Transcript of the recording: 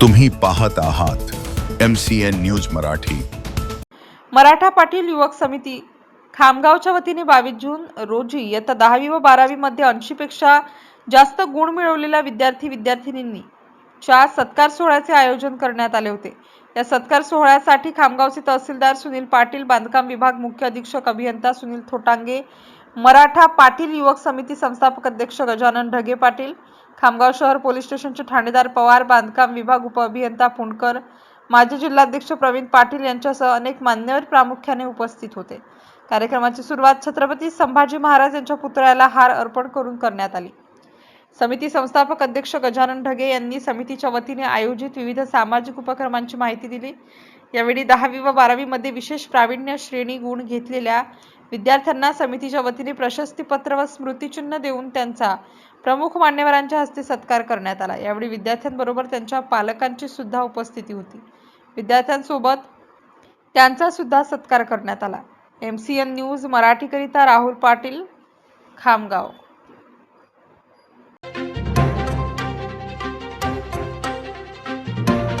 तुम्ही पाहत आहात M C N news Marathi. Maratha Patil युवक समिती खामगावच्या वतीने बावीस जून रोजी इयत्ता दहावी व बारावी मध्ये ऐंशीपेक्षा जास्त गुण मिळवलेल्या विद्यार्थी विद्यार्थिनींनी च्या सत्कार सोहळ्याचे आयोजन करण्यात आले होते. या सत्कार सोहळ्यासाठी खामगावचे तहसीलदार सुनील पाटील बांधकाम विभाग मुख्य अधीक्षक अभियंता सुनील थोटांगे मराठा पाटील युवक समिती संस्थापक अध्यक्ष गजानन ढगे पाटील खामगाव शहर पोलीस स्टेशनचे ठाणेदार पवार बांधकाम विभाग उपअभियंता पुणकर माजी जिल्हाध्यक्ष प्रवीण पाटील यांच्यासह अनेक मान्यवर प्रामुख्याने उपस्थित होते. कार्यक्रमाची सुरुवात छत्रपती संभाजी महाराज यांच्या पुतळ्याला हार अर्पण करून करण्यात आली. समिती संस्थापक अध्यक्ष गजानन ढगे यांनी समितीच्या वतीने आयोजित विविध सामाजिक उपक्रमांची माहिती दिली. यावेळी दहावी व बारावीमध्ये विशेष प्रावीण्य श्रेणी गुण घेतलेल्या विद्यार्थ्यांना समितीच्या वतीने प्रशस्तीपत्र व स्मृतिचिन्ह देऊन त्यांचा प्रमुख मान्यवरांच्या हस्ते सत्कार करण्यात आला. यावेळी विद्यार्थ्यांबरोबर त्यांच्या पालकांची सुद्धा उपस्थिती होती. विद्यार्थ्यांसोबत त्यांचा सुद्धा सत्कार करण्यात आला. एम सी एन न्यूज मराठीकरिता राहुल पाटील खामगाव.